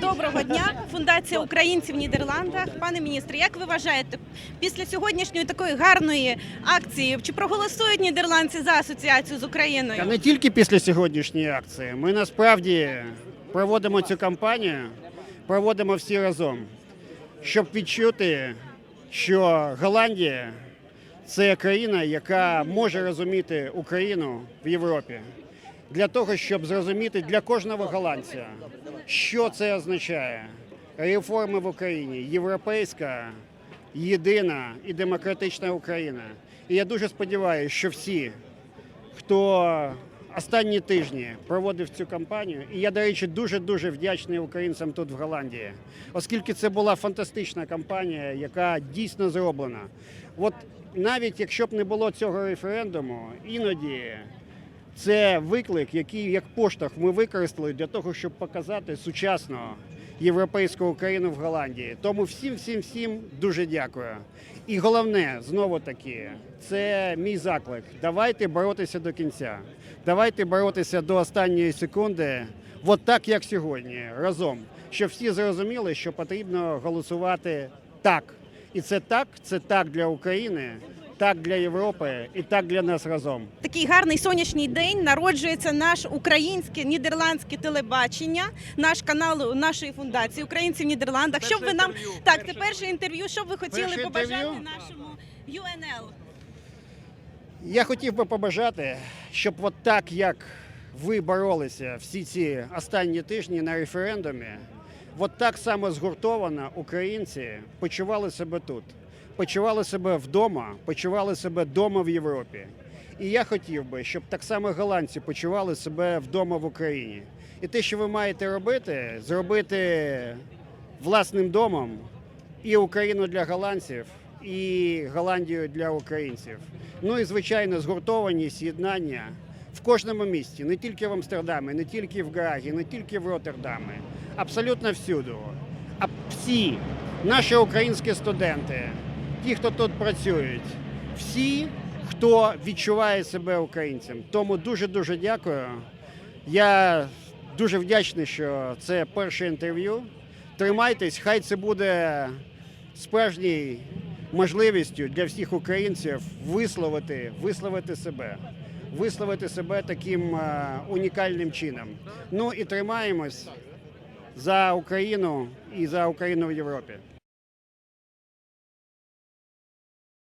Доброго дня, фундація українців в Нідерландах. Пане міністре, як ви вважаєте, після сьогоднішньої такої гарної акції чи проголосують нідерландці за асоціацію з Та Україною? не тільки після сьогоднішньої акції. Ми насправді проводимо цю кампанію, проводимо всі разом, щоб відчути, що Голландія це країна, яка може розуміти Україну в Європі. Для того, щоб зрозуміти для кожного голландця, що це означає. Реформи в Україні, європейська, єдина і демократична Україна. І я дуже сподіваюся, що всі хто останні тижні проводив цю кампанію. І я, до речі, дуже-дуже вдячний українцям тут в Голландії, оскільки це була фантастична кампанія, яка дійсно зроблена. От навіть якщо б не було цього референдуму, іноді це виклик, який як поштовх ми використали для того, щоб показати сучасну європейську Україну в Голландії. Тому всім, всім, всім дуже дякую. І головне, знову таки, це мій заклик. Давайте боротися до кінця. Давайте боротися до останньої секунди, от так як сьогодні, разом. Щоб всі зрозуміли, що потрібно голосувати так. І це так, це так для України, так для Європи і так для нас разом. Такий гарний сонячний день народжується наш українське нідерландське телебачення, наш канал нашої фундації Українці в Нідерландах. Щоб ви нам так, це перше інтерв'ю. Що б ви хотіли Перше побажати інтерв'ю? нашому UNL? Я хотів би побажати, щоб от так, як ви боролися всі ці останні тижні на референдумі, от так само згуртовано українці почували себе тут, почували себе вдома, почували себе вдома в Європі. І я хотів би, щоб так само голландці почували себе вдома в Україні. І те, що ви маєте робити, зробити власним домом і Україну для голландців, і Голландію для українців. Ну і звичайно, згуртованість, єднання в кожному місті, не тільки в Амстердамі, не тільки в Гагі, не тільки в Роттердамі, абсолютно всюди. А всі наші українські студенти, ті, хто тут працюють, всі, хто відчуває себе українцем. Тому дуже дуже дякую. Я дуже вдячний, що це перше інтерв'ю. Тримайтесь, хай це буде справжньою можливістю для всіх українців висловити, висловити себе, висловити себе таким е, унікальним чином. Ну і тримаємось за Україну і за Україну в Європі.